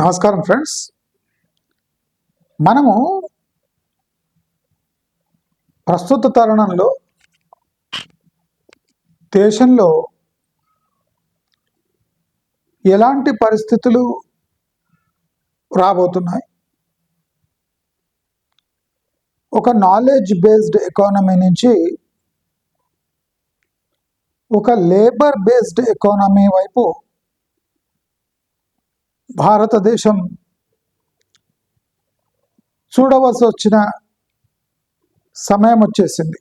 నమస్కారం ఫ్రెండ్స్. మనము ప్రస్తుత తరుణంలో దేశంలో ఎలాంటి పరిస్థితులు రాబోతున్నాయి? ఒక నాలెడ్జ్ బేస్డ్ ఎకానమీ నుంచి ఒక లేబర్ బేస్డ్ ఎకానమీ వైపు భారతదేశం చూడవలసి వచ్చిన సమయం వచ్చేసింది.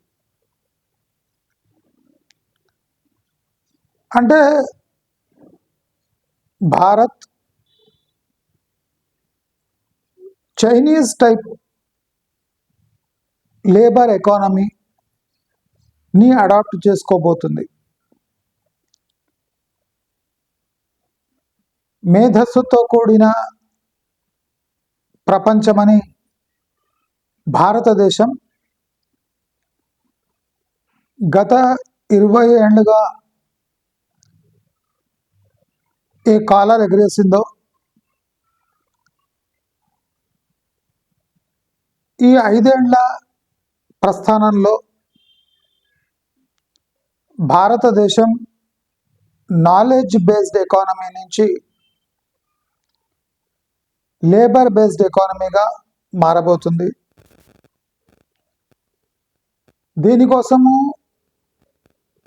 అంటే భారత్ చైనీస్ టైప్ లేబర్ ఎకానమీని అడాప్ట్ చేసుకోబోతుంది. మేధస్సుతో కూడిన ప్రపంచమని భారతదేశం గత ఇరవై ఏళ్ళుగా ఏ కాలర్ ఎగరేసిందో ఈ ఐదేళ్ళ ప్రస్థానంలో భారతదేశం నాలెడ్జ్ బేస్డ్ ఎకానమీ నుంచి లేబర్ బేస్డ్ ఎకానమీగా మారబోతుంది. దీనికోసము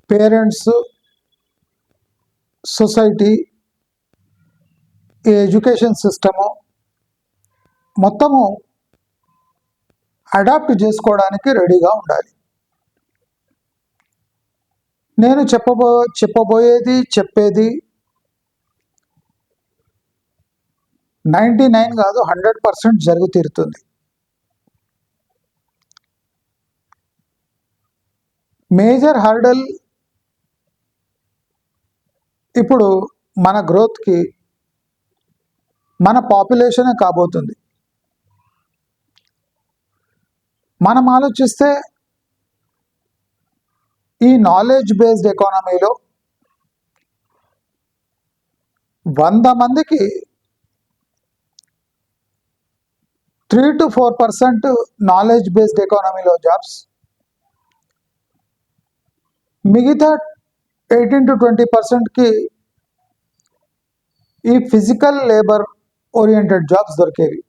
పేరెంట్స్ సొసైటీ ఈ ఎడ్యుకేషన్ సిస్టము మొత్తము అడాప్ట్ చేసుకోవడానికి రెడీగా ఉండాలి. నేను చెప్పబో చెప్పబోయేది చెప్పేది నైంటీ నైన్ కాదు హండ్రెడ్ పర్సెంట్ జరుగు తీరుతుంది మేజర్ హర్డల్ ఇప్పుడు మన గ్రోత్కి మన పాపులేషనే కాబోతుంది. మనం ఆలోచిస్తే ఈ నాలెడ్జ్ బేస్డ్ ఎకానమీలో వంద మందికి three to four percent knowledge based ఎకానమీలో జాబ్స్. మిగతా ఎయిటీన్ టు ట్వంటీ పర్సెంట్కి ఈ ఫిజికల్ లేబర్ ఓరియంటెడ్ జాబ్స్ దొరికేవి.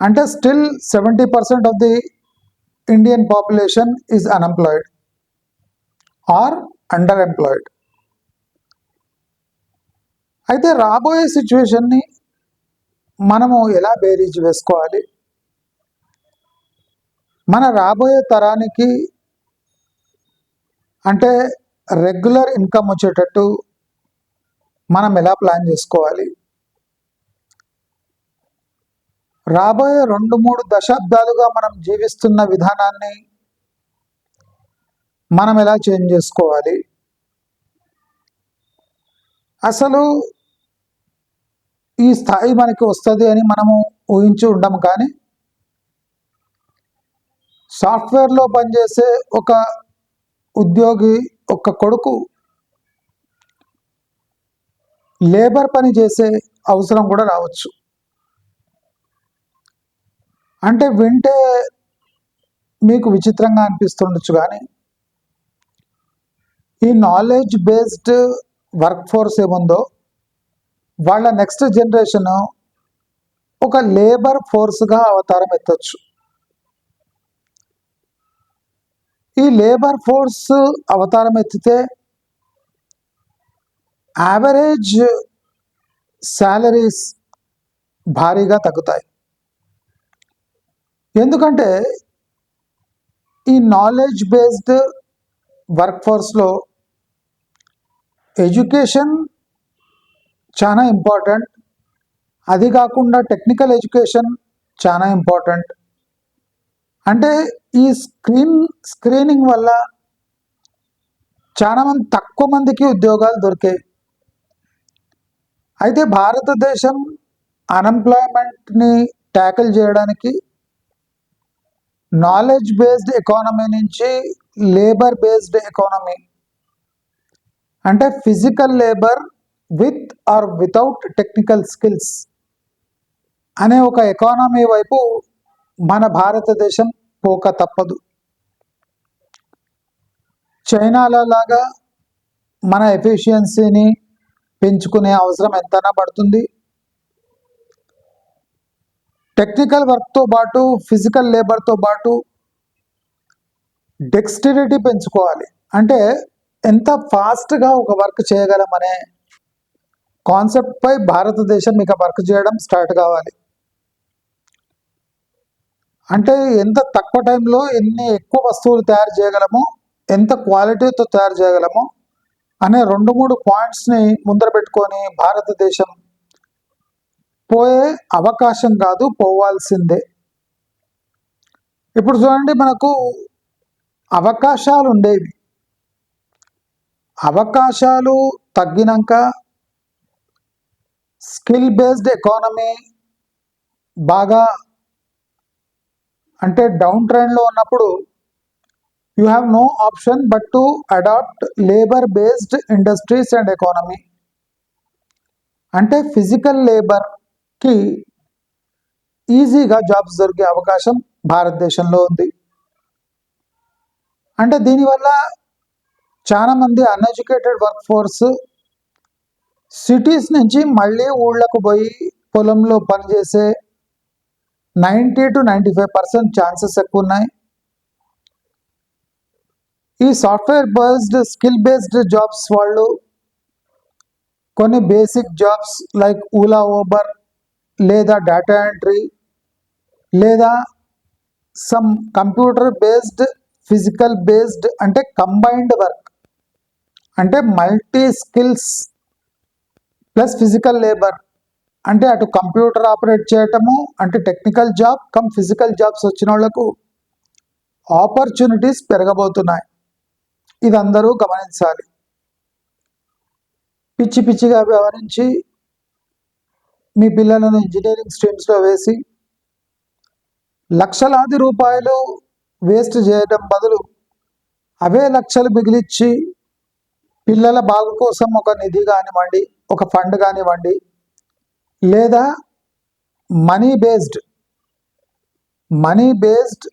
అంటే still seventy percent of the Indian population is unemployed or underemployed అయితే రాబోయే సిచ్యువేషన్ని మనము ఎలా బేరీజ్ వేసుకోవాలి? మన రాబోయే తరానికి అంటే రెగ్యులర్ ఇన్కమ్ వచ్చేటట్టు మనం ఎలా ప్లాన్ చేసుకోవాలి? రాబోయే రెండు మూడు దశాబ్దాలుగా మనం జీవిస్తున్న విధానాన్ని మనం ఎలా చేంజ్ చేసుకోవాలి? అసలు ఈ స్థాయి మనకి వస్తుంది అని మనము ఊహించి ఉండము కానీ సాఫ్ట్వేర్లో పనిచేసే ఒక ఉద్యోగి ఒక కొడుకు లేబర్ పని చేసే అవసరం కూడా రావచ్చు. అంటే వింటే మీకు విచిత్రంగా అనిపిస్తుండొచ్చు కానీ ఈ నాలెడ్జ్ బేస్డ్ వర్క్ ఫోర్స్ ఏముందో వాళ్ళ నెక్స్ట్ జనరేషన్ ఒక లేబర్ ఫోర్స్గా అవతారం ఎత్తచ్చు. ఈ లేబర్ ఫోర్స్ అవతారం ఎత్తితే యావరేజ్ శాలరీస్ భారీగా తగ్గుతాయి. ఎందుకంటే ఈ నాలెడ్జ్ బేస్డ్ వర్క్ ఫోర్స్లో ఎడ్యుకేషన్ చాలా ఇంపార్టెంట్ అది కాకుండా టెక్నికల్ ఎడ్యుకేషన్ చాలా ఇంపార్టెంట్ అంటే ఈ స్క్రీన్ స్క్రీనింగ్ వల్ల చాలా మంది తక్కువ మందికి ఉద్యోగాలు దొరికాయి. అయితే భారతదేశం అన్ఎంప్లాయ్మెంట్ని ట్యాకిల్ చేయడానికి నాలెడ్జ్ బేస్డ్ ఎకానమీ నుంచి లేబర్ బేస్డ్ ఎకానమీ అంటే physical labour with or without technical skills అనే ఒక ఎకానమీ వైపు మన భారతదేశం పోక తప్పదు. చైనాలో లాగా మన ఎఫిషియన్సీని పెంచుకునే అవసరం ఎంతైనా పడుతుంది. టెక్నికల్ వర్క్తో పాటు ఫిజికల్ లేబర్తో పాటు డెక్స్టిరిటీ పెంచుకోవాలి. అంటే ఎంత ఫాస్ట్గా ఒక వర్క్ చేయగలమనే కాన్సెప్ట్పై భారతదేశం ఇక వర్క్ చేయడం స్టార్ట్ కావాలి. అంటే ఎంత తక్కువ టైంలో ఎన్ని ఎక్కువ వస్తువులు తయారు చేయగలము ఎంత క్వాలిటీతో తయారు చేయగలము అనే రెండు మూడు పాయింట్స్ని ముందర పెట్టుకొని భారతదేశం పోయే అవకాశం కాదు పోవాల్సిందే. ఇప్పుడు చూడండి మనకు అవకాశాలు ఉండేవి. అవకాశాలు తగ్గినాక స్కిల్ బేస్డ్ ఎకానమీ బాగా అంటే డౌన్ ట్రెండ్లో ఉన్నప్పుడు you have no option but to adapt labour based industries and economy. అంటే ఫిజికల్ లేబర్కి ఈజీగా జాబ్స్ దొరికే అవకాశం భారతదేశంలో ఉంది. అంటే దీనివల్ల చాలామంది అన్ఎడ్యుకేటెడ్ వర్క్ ఫోర్స్ సిటీస్ నుంచి మళ్ళీ ఊళ్ళకు పోయి పొలంలో పనిచేసే ninety two ninety five percent chances ఎక్కువ ఉన్నాయి ఈ software based skill based jobs వాళ్ళు కొన్ని basic jobs like Ola Uber లేదా డేటా ఎంట్రీ లేదా some computer based physical based అంటే కంబైన్డ్ వర్క్ అంటే multi skills plus physical labour. అంటే అటు కంప్యూటర్ ఆపరేట్ చేయటము అంటే technical job cum physical jobs వచ్చిన వాళ్ళకు ఆపర్చునిటీస్ పెరగబోతున్నాయి. ఇది అందరూ గమనించాలి. పిచ్చి పిచ్చిగా వ్యవహరించి మీ పిల్లలను ఇంజనీరింగ్ స్ట్రీమ్స్లో వేసి లక్షలాది రూపాయలు వేస్ట్ చేయడం బదులు అవే లక్షలు మిగిలిచ్చి పిల్లల బాగు కోసం ఒక నిధి కానివ్వండి ఒక ఫండ్ కానివ్వండి లేదా మనీ బేస్డ్ మనీ బేస్డ్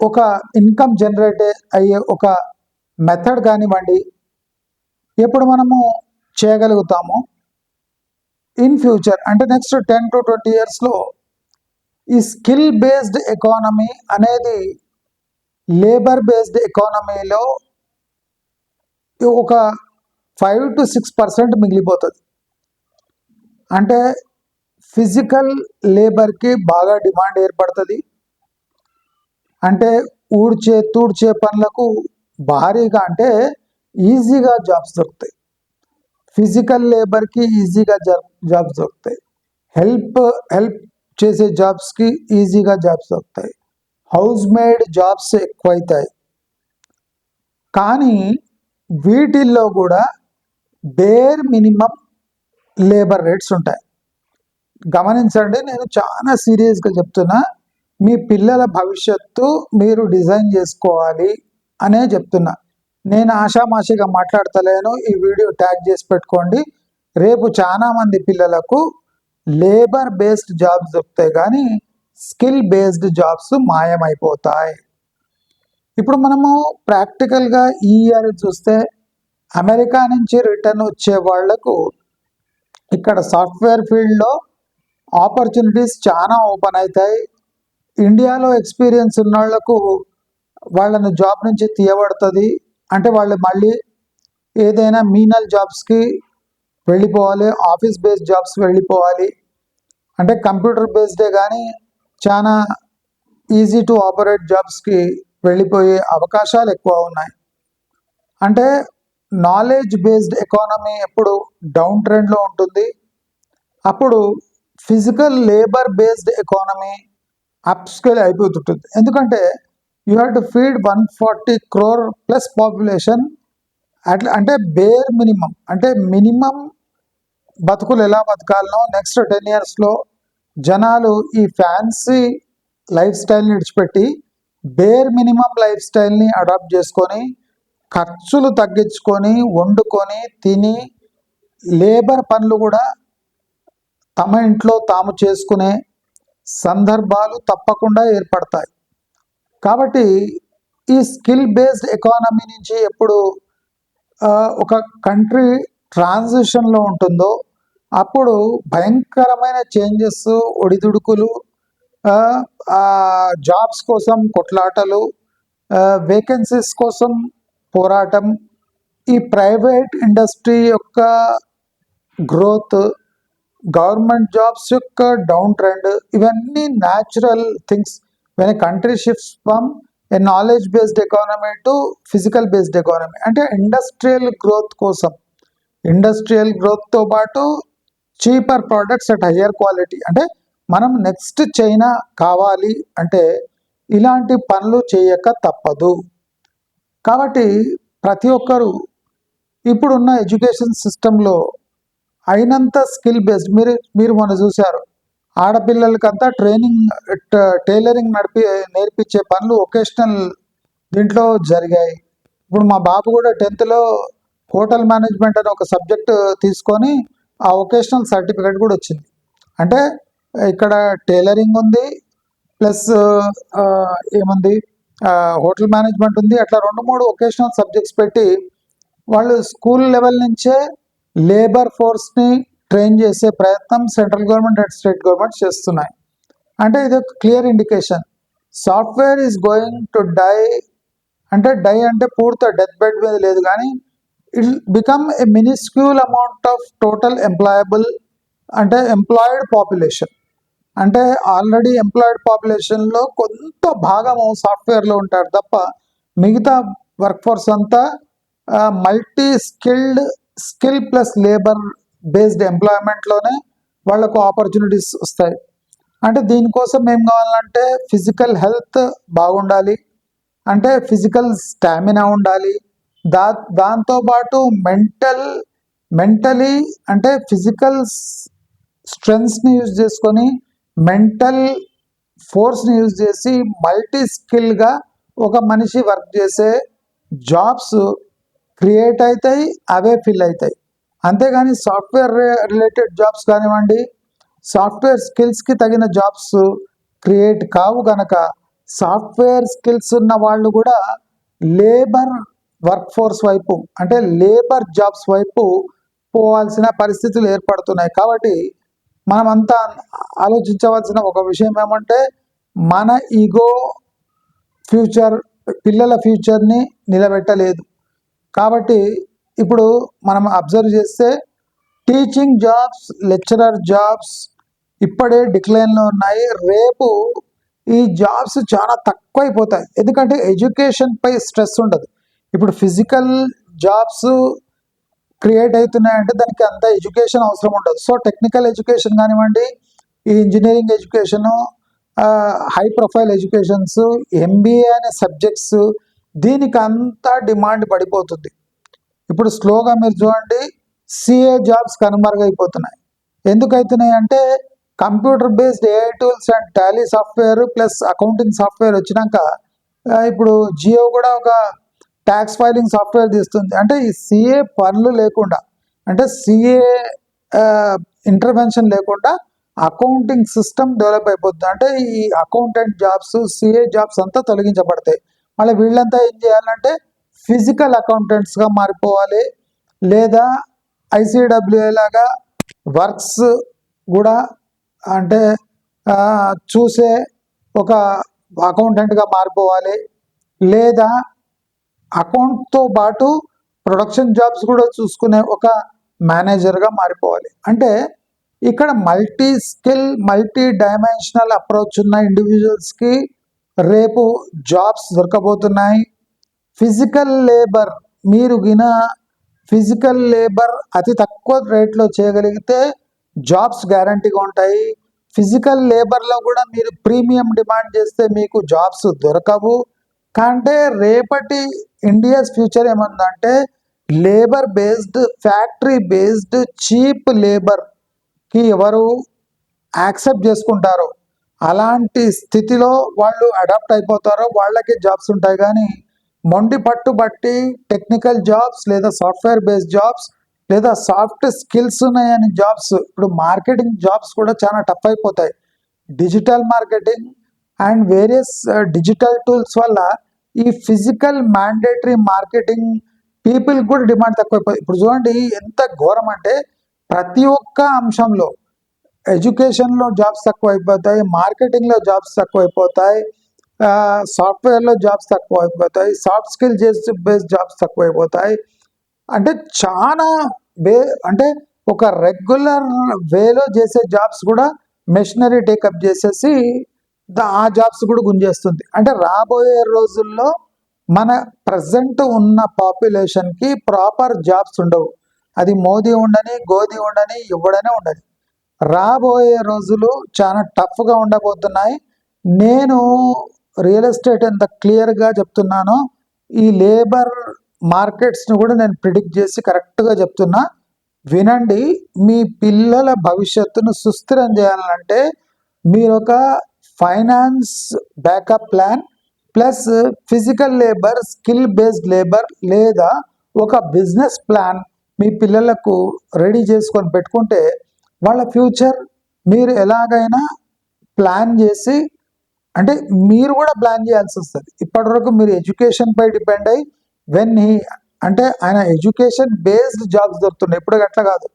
ఒక ఇన్కమ్ జనరేట్ అయ్యే ఒక మెథడ్ కానివ్వండి ఎప్పుడు మనము చేయగలుగుతామో? ఇన్ ఫ్యూచర్ అంటే నెక్స్ట్ టెన్ టు ట్వంటీ ఇయర్స్లో ఈ స్కిల్ బేస్డ్ ఎకానమీ అనేది లేబర్ బేస్డ్ ఎకానమీలో ఒక ఫైవ్ టు సిక్స్ పర్సెంట్ మిగిలిపోతుంది. అంటే ఫిజికల్ లేబర్కి బాగా డిమాండ్ ఏర్పడుతుంది. అంటే ఊడ్చే తూడ్చే పనులకు భారీగా అంటే ఈజీగా జాబ్స్ దొరుకుతాయి. ఫిజికల్ లేబర్కి ఈజీగా జాబ్ జాబ్స్ దొరుకుతాయి. హెల్ప్ హెల్ప్ చేసే జాబ్స్కి ఈజీగా జాబ్స్ దొరుకుతాయి. హౌస్ మేడ్ జాబ్స్ ఎక్కువైతాయి. కానీ వీటిల్లో కూడా బేర్ మినిమం లేబర్ రేట్స్ ఉంటాయి. గమనించండి నేను చాలా సీరియస్గా చెప్తున్నా మీ పిల్లల భవిష్యత్తు మీరు డిజైన్ చేసుకోవాలి అనే చెప్తున్నా. నేను ఆషామాషిగా మాట్లాడతలేను ఈ వీడియో ట్యాగ్ చేసి పెట్టుకోండి. రేపు చాలామంది పిల్లలకు లేబర్ బేస్డ్ జాబ్స్ దొరుకుతాయి కానీ స్కిల్ బేస్డ్ జాబ్స్ మాయమైపోతాయి. ఇప్పుడు మనము ప్రాక్టికల్గా ఈ ఇయర్ చూస్తే అమెరికా నుంచి రిటర్న్ వచ్చే వాళ్ళకు ఇక్కడ సాఫ్ట్వేర్ ఫీల్డ్లో ఆపర్చునిటీస్ చాలా ఓపెన్ అవుతాయి ఇండియాలో ఎక్స్పీరియన్స్ ఉన్న వాళ్ళకు వాళ్ళను జాబ్ నుంచి తీయబడుతుంది. అంటే వాళ్ళు మళ్ళీ ఏదైనా మీనల్ జాబ్స్కి వెళ్ళిపోవాలి ఆఫీస్ బేస్డ్ జాబ్స్ వెళ్ళిపోవాలి. అంటే కంప్యూటర్ బేస్డే కానీ చాలా ఈజీ టు ఆపరేట్ జాబ్స్కి వెళ్ళిపోయే అవకాశాలు ఎక్కువ ఉన్నాయి. అంటే నాలెడ్జ్ బేస్డ్ ఎకానమీ ఎప్పుడు డౌన్ ట్రెండ్లో ఉంటుంది. అప్పుడు physical labour based economy upscale అయిపోతుంటుంది. ఎందుకంటే you have to feed one forty crore plus population అట్లా అంటే బేర్ మినిమం అంటే మినిమం బతుకులు ఎలా బతకాలనో నెక్స్ట్ టెన్ ఇయర్స్లో జనాలు ఈ ఫ్యాన్సీ లైఫ్ స్టైల్ని విడిచిపెట్టి బేర్ మినిమం లైఫ్ స్టైల్ని అడాప్ట్ చేసుకొని ఖర్చులు తగ్గించుకొని వండుకొని తిని లేబర్ పనులు కూడా తమ ఇంట్లో తాము చేసుకునే సందర్భాలు తప్పకుండా ఏర్పడతాయి. కాబట్టి ఈ స్కిల్ బేస్డ్ ఎకానమీ నుంచి ఎప్పుడు ఒక కంట్రీ ట్రాన్సిషన్లో ఉంటుందో అప్పుడు భయంకరమైన చేంజెస్ ఒడిదుడుకులు జాబ్స్ కోసం కొట్లాటలు వేకెన్సీస్ కోసం పోరాటం. ఈ ప్రైవేట్ ఇండస్ట్రీ యొక్క గ్రోత్ గవర్నమెంట్ జాబ్స్ యొక్క డౌన్ ట్రెండ్ ఇవన్నీ natural things. When country shifts from a knowledge based economy to physical based economy అంటే ఇండస్ట్రియల్ గ్రోత్ కోసం. ఇండస్ట్రియల్ గ్రోత్తో పాటు cheaper products at higher quality అంటే మనం నెక్స్ట్ చైనా కావాలి అంటే ఇలాంటి పనులు చేయక తప్పదు. కాబట్టి ప్రతి ఒక్కరూ ఇప్పుడున్న ఎడ్యుకేషన్ సిస్టంలో అయినంత స్కిల్ బేస్డ్ మీరు మీరు మొన్న చూశారు ఆడపిల్లలకంతా ట్రైనింగ్ టైలరింగ్ నడిపి నేర్పించే పనులు ఒకేషనల్ దీంట్లో జరిగాయి. ఇప్పుడు మా బాబు కూడా టెన్త్లో హోటల్ మేనేజ్మెంట్ అనే ఒక సబ్జెక్ట్ తీసుకొని ఆ ఒకేషనల్ సర్టిఫికేట్ కూడా వచ్చింది. అంటే ఇక్కడ టైలరింగ్ ఉంది ప్లస్ ఏముంది? హోటల్ మేనేజ్మెంట్ ఉంది. అట్లా రెండు మూడు ఒకేషనల్ సబ్జెక్ట్స్ పెట్టి వాళ్ళు స్కూల్ లెవెల్ నుంచే లేబర్ ఫోర్స్ని ట్రైన్ చేసే ప్రయత్నం central government and state government చేస్తున్నాయి. అంటే ఇది ఒక clear indication. Software is going to die అంటే డై అంటే పూర్తి డెత్ బెడ్ మీద లేదు కానీ it become a minuscule amount of total employable అంటే ఎంప్లాయిడ్ పాపులేషన్. అంటే ఆల్రెడీ ఎంప్లాయిడ్ పాపులేషన్లో కొంత భాగము సాఫ్ట్వేర్లో ఉంటారు తప్ప మిగతా వర్క్ ఫోర్స్ అంతా multi skilled skill plus labour based ఎంప్లాయ్మెంట్లోనే వాళ్ళకు ఆపర్చునిటీస్ వస్తాయి. అంటే దీనికోసం ఏం కావాలంటే ఫిజికల్ హెల్త్ బాగుండాలి. అంటే ఫిజికల్ స్టామినా ఉండాలి. దా దాంతోపాటు మెంటల్ మెంటలీ అంటే ఫిజికల్ స్ట్రెంగ్స్ని యూజ్ చేసుకొని మెంటల్ ఫోర్స్ని యూజ్ చేసి మల్టీ స్కిల్గా ఒక మనిషి వర్క్ చేసే జాబ్స్ క్రియేట్ అవుతాయి అవే ఫిల్ అవుతాయి అంతేగాని సాఫ్ట్వేర్ రిలేటెడ్ జాబ్స్ కానివ్వండి సాఫ్ట్వేర్ స్కిల్స్కి తగిన జాబ్స్ క్రియేట్ కావు కనుక సాఫ్ట్వేర్ స్కిల్స్ ఉన్న వాళ్ళు కూడా లేబర్ వర్క్ ఫోర్స్ వైపు అంటే లేబర్ జాబ్స్ వైపు పోవాల్సిన పరిస్థితులు ఏర్పడుతున్నాయి. కాబట్టి మనమంతా ఆలోచించవలసిన ఒక విషయం ఏమంటే మన ఈగో ఫ్యూచర్ పిల్లల ఫ్యూచర్ని నిలబెట్టలేదు. కాబట్టి ఇప్పుడు మనం అబ్జర్వ్ చేస్తే టీచింగ్ జాబ్స్ లెక్చరర్ జాబ్స్ ఇప్పుడే డిక్లైన్లో ఉన్నాయి. రేపు ఈ జాబ్స్ చాలా తక్కువైపోతాయి. ఎందుకంటే ఎడ్యుకేషన్పై స్ట్రెస్ ఉండదు. ఇప్పుడు ఫిజికల్ జాబ్స్ క్రియేట్ అవుతున్నాయంటే దానికి అంత ఎడ్యుకేషన్ అవసరం ఉండదు. సో టెక్నికల్ ఎడ్యుకేషన్ కానివ్వండి ఈ engineering education high profile educations MBA అనే సబ్జెక్ట్స్ దీనికి అంతా డిమాండ్ పడిపోతుంది. ఇప్పుడు స్లోగా మీరు చూడండి సిఏ జాబ్స్ కనుమరుగైపోతున్నాయి. ఎందుకైతున్నాయి అంటే computer based AI tools and Tally software plus accounting software వచ్చినాక ఇప్పుడు జియో కూడా ఒక ట్యాక్స్ ఫైలింగ్ సాఫ్ట్వేర్ తీస్తుంది. అంటే ఈ సిఏ పనులు లేకుండా అంటే సిఏ ఇంటర్వెన్షన్ లేకుండా అకౌంటింగ్ సిస్టమ్ డెవలప్ అయిపోతుంది. అంటే ఈ అకౌంటెంట్ జాబ్స్ సిఏ జాబ్స్ అంతా తొలగించబడతాయి. మళ్ళీ వీళ్ళంతా ఏం చేయాలంటే ఫిజికల్ అకౌంటెంట్స్గా మారిపోవాలి. లేదా ఐసిడబ్ల్యూఏ లాగా వర్క్స్ కూడా అంటే చూసే ఒక అకౌంటెంట్గా మారిపోవాలి. లేదా అకౌంట్తో పాటు ప్రొడక్షన్ జాబ్స్ కూడా చూసుకునే ఒక మేనేజర్గా మారిపోవాలి. అంటే ఇక్కడ multi skill multi dimensional approach ఉన్న ఇండివిజువల్స్కి రేపు జాబ్స్ దొరకబోతున్నాయి. ఫిజికల్ లేబర్ మీరు గిన ఫిజికల్ లేబర్ అతి తక్కువ రేట్లో చేయగలిగితే జాబ్స్ గ్యారంటీగా ఉంటాయి. ఫిజికల్ లేబర్లో కూడా మీరు ప్రీమియం డిమాండ్ చేస్తే మీకు జాబ్స్ దొరకవు. కంటే రేపటి India's future ఏమందంటే labour based factory based cheap లేబర్కి ఎవరు యాక్సెప్ట్ చేసుకుంటారో. అలాంటి స్థితిలో వాళ్ళు అడాప్ట్ అయిపోతారో. వాళ్ళకే జాబ్స్ ఉంటాయి కానీ మొండి పట్టు బట్టి టెక్నికల్ జాబ్స్ లేదా సాఫ్ట్వేర్ బేస్డ్ జాబ్స్ లేదా సాఫ్ట్ స్కిల్స్ ఉన్నాయని జాబ్స్ ఇప్పుడు మార్కెటింగ్ జాబ్స్ కూడా చాలా టఫ్ అయిపోతాయి. Digital marketing and various digital tools వల్ల ఈ ఫిజికల్ మ్యాండేటరీ మార్కెటింగ్ పీపుల్ కూడా డిమాండ్ తక్కువైపోయింది ఇప్పుడు చూడండి ఎంత ఘోరం అంటే ప్రతి ఒక్క అంశంలో ఎడ్యుకేషన్లో జాబ్స్ తక్కువ అయిపోతాయి మార్కెటింగ్లో జాబ్స్ తక్కువ అయిపోతాయి సాఫ్ట్వేర్లో జాబ్స్ తక్కువ అయిపోతాయి సాఫ్ట్ స్కిల్ బేస్డ్ జాబ్స్ తక్కువ అయిపోతాయి. అంటే చాలా బే అంటే ఒక రెగ్యులర్ వేలో చేసే జాబ్స్ కూడా మెషినరీ టేకప్ చేసేసి ఆ జాబ్స్ కూడా గుంజేస్తుంది. అంటే రాబోయే రోజుల్లో మన ప్రజెంట్ ఉన్న పాపులేషన్కి ప్రాపర్ జాబ్స్ ఉండవు. అది మోదీ ఉండని గోధి ఉండని ఇవ్వడనే ఉండదు. రాబోయే రోజులు చాలా టఫ్గా ఉండబోతున్నాయి. నేను రియల్ ఎస్టేట్ ఎంత క్లియర్గా చెప్తున్నానో ఈ లేబర్ మార్కెట్స్ని కూడా నేను ప్రిడిక్ట్ చేసి కరెక్ట్గా చెప్తున్నా. వినండి మీ పిల్లల భవిష్యత్తును సుస్థిరం చేయాలంటే మీరు ఒక finance backup plan plus physical labour skill based labour లేదా ఒక బిజినెస్ ప్లాన్ మీ పిల్లలకు రెడీ చేసుకొని పెట్టుకుంటే వాళ్ళ ఫ్యూచర్ మీరు ఎలాగైనా ప్లాన్ చేసి అంటే మీరు కూడా ప్లాన్ చేయాల్సి వస్తుంది. ఇప్పటివరకు మీరు ఎడ్యుకేషన్పై డిపెండ్ అయ్యి వెన్ హీ అంటే ఆయన ఎడ్యుకేషన్ బేస్డ్ జాబ్స్ దొరుకుతున్నాయి. ఇప్పుడు అట్లా కాదు.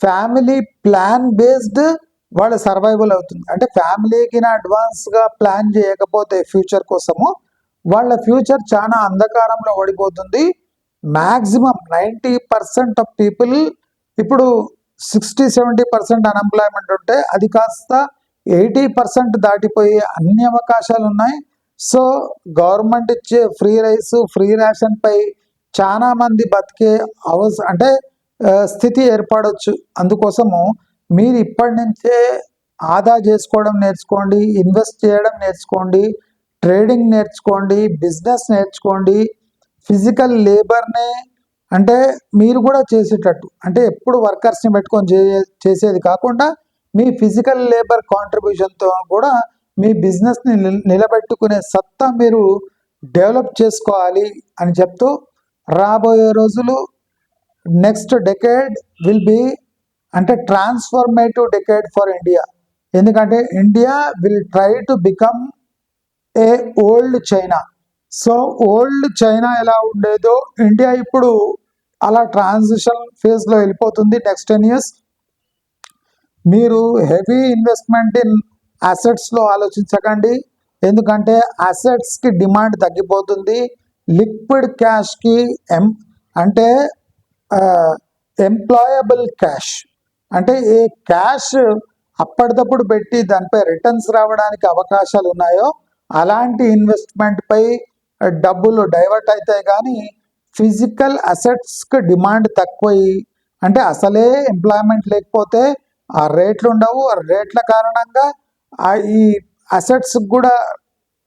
ఫ్యామిలీ ప్లాన్ బేస్డ్ వాళ్ళ సర్వైవల్ అవుతుంది. అంటే ఫ్యామిలీకి అడ్వాన్స్గా ప్లాన్ చేయకపోతే ఫ్యూచర్ కోసము వాళ్ళ ఫ్యూచర్ చాలా అంధకారంలో ఓడిపోతుంది. Maximum ninety percent of people ఇప్పుడు సిక్స్టీ సెవెంటీ పర్సెంట్ అన్ఎంప్లాయ్మెంట్ ఉంటే అది కాస్త ఎయిటీ పర్సెంట్ దాటిపోయే అన్ని అవకాశాలు ఉన్నాయి. సో గవర్నమెంట్ ఇచ్చే ఫ్రీ రైస్ ఫ్రీ రేషన్ పై చాలా మంది బతికే అవస అంటే స్థితి ఏర్పడవచ్చు అందుకోసము మీరు ఇప్పటి నుంచే ఆదా చేసుకోవడం నేర్చుకోండి ఇన్వెస్ట్ చేయడం నేర్చుకోండి ట్రేడింగ్ నేర్చుకోండి బిజినెస్ నేర్చుకోండి ఫిజికల్ లేబర్నే అంటే మీరు కూడా చేసేటట్టు. అంటే ఎప్పుడు వర్కర్స్ని పెట్టుకొని చే చేసేది కాకుండా మీ ఫిజికల్ లేబర్ కాంట్రిబ్యూషన్తో కూడా మీ బిజినెస్ని నిలబెట్టుకునే సత్తా మీరు డెవలప్ చేసుకోవాలి అని చెప్తూ రాబోయే రోజులు నెక్స్ట్ డెకేడ్ విల్ బి అంటే ట్రాన్స్ఫర్మేటివ్ డెకేడ్ ఫర్ ఇండియా ఎందుకంటే India will try to become a old China so old China ఎలా ఉండేదో ఇండియా ఇప్పుడు అలా ట్రాన్సిషన్ ఫేజ్లో వెళ్ళిపోతుంది నెక్స్ట్ టెన్ ఇయర్స్ మీరు హెవీ ఇన్వెస్ట్మెంట్ ఇన్ అసెట్స్లో ఆలోచించకండి. ఎందుకంటే అసెట్స్కి డిమాండ్ తగ్గిపోతుంది. లిక్విడ్ క్యాష్కి ఎం అంటే ఎంప్లాయబుల్ క్యాష్ అంటే ఏ క్యాష్ అప్పటిదప్పుడు పెట్టి దానిపై రిటర్న్స్ రావడానికి అవకాశాలు ఉన్నాయో అలాంటి ఇన్వెస్ట్మెంట్పై డబ్బులు డైవర్ట్ అవుతాయి కానీ ఫిజికల్ అసెట్స్కి డిమాండ్ తక్కువయి అంటే అసలే ఎంప్లాయ్మెంట్ లేకపోతే ఆ రేట్లు ఉండవు. ఆ రేట్ల కారణంగా ఆ ఈ అసెట్స్ కూడా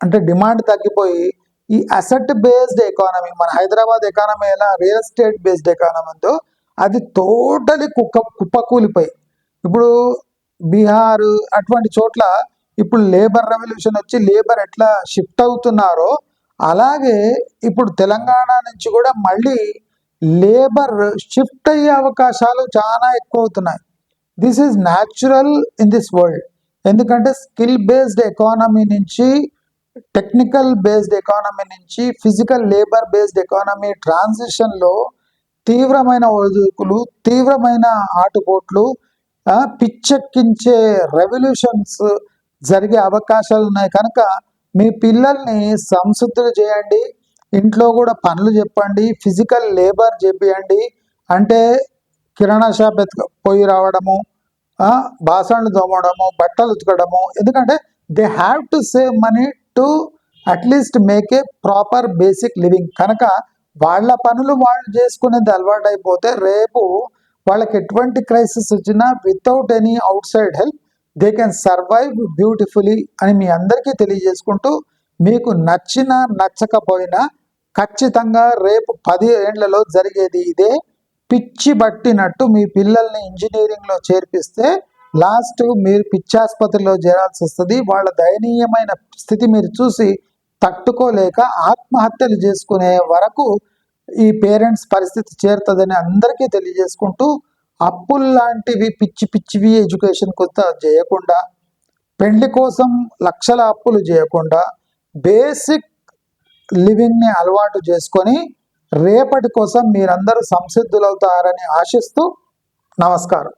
అంటే డిమాండ్ తగ్గిపోయి ఈ అసెట్ బేస్డ్ ఎకానమీ మన హైదరాబాద్ ఎకానమీ ఎలా రియల్ ఎస్టేట్ బేస్డ్ ఎకానమీ ఉందో అది టోటలీ కుక్క కుప్పకూలిపోయి ఇప్పుడు బీహార్ అటువంటి చోట్ల ఇప్పుడు లేబర్ రెవల్యూషన్ వచ్చి లేబర్ ఎట్లా షిఫ్ట్ అవుతున్నారో అలాగే ఇప్పుడు తెలంగాణ నుంచి కూడా మళ్ళీ లేబర్ షిఫ్ట్ అయ్యే అవకాశాలు చాలా ఎక్కువ అవుతున్నాయి. This is natural in this world ఎందుకంటే స్కిల్ బేస్డ్ ఎకానమీ నుంచి టెక్నికల్ బేస్డ్ ఎకానమీ నుంచి ఫిజికల్ లేబర్ బేస్డ్ ఎకానమీ ట్రాన్సిషన్లో తీవ్రమైన ఒదుకులు తీవ్రమైన ఆటుపోట్లు పిచ్చెక్కించే రెవల్యూషన్స్ జరిగే అవకాశాలు ఉన్నాయి. కనుక మీ పిల్లల్ని సంసిద్ధులు చేయండి. ఇంట్లో కూడా పనులు చెప్పండి. ఫిజికల్ లేబర్ చేపియండి అంటే కిరాణా షాప్ ఎత్తుక పోయి రావడము బాసన్లు బాసనలు తోమడము బట్టలు ఉతకడము. ఎందుకంటే they have to save money to at least make a proper basic living కనుక వాళ్ళ పనులు వాళ్ళు చేసుకునేది అలవాటు అయిపోతే రేపు వాళ్ళకి ఎటువంటి క్రైసిస్ వచ్చినా without any outside help they can survive beautifully అని మీ అందరికీ తెలియజేసుకుంటూ మీకు నచ్చినా నచ్చకపోయినా ఖచ్చితంగా రేపు పది ఏండ్లలో జరిగేది ఇదే. పిచ్చి పట్టినట్టు మీ పిల్లల్ని ఇంజనీరింగ్లో చేర్పిస్తే లాస్ట్ మీరు పిచ్చాసుపత్రిలో చేరాల్సి వస్తుంది. వాళ్ళ దయనీయమైన స్థితి మీరు చూసి తట్టుకోలేక ఆత్మహత్యలు చేసుకునే వరకు ఈ పేరెంట్స్ పరిస్థితి చేరుతుందని అందరికీ తెలియజేసుకుంటూ అప్పులు లాంటివి పిచ్చి పిచ్చివి ఎడ్యుకేషన్ కొత్త చేయకుండా పెళ్ళి కోసం లక్షల అప్పులు చేయకుండా బేసిక్ లివింగ్ని అలవాటు చేసుకొని రేపటి కోసం మీరందరూ సంసిద్ధులవుతారని ఆశిస్తూ నమస్కారం.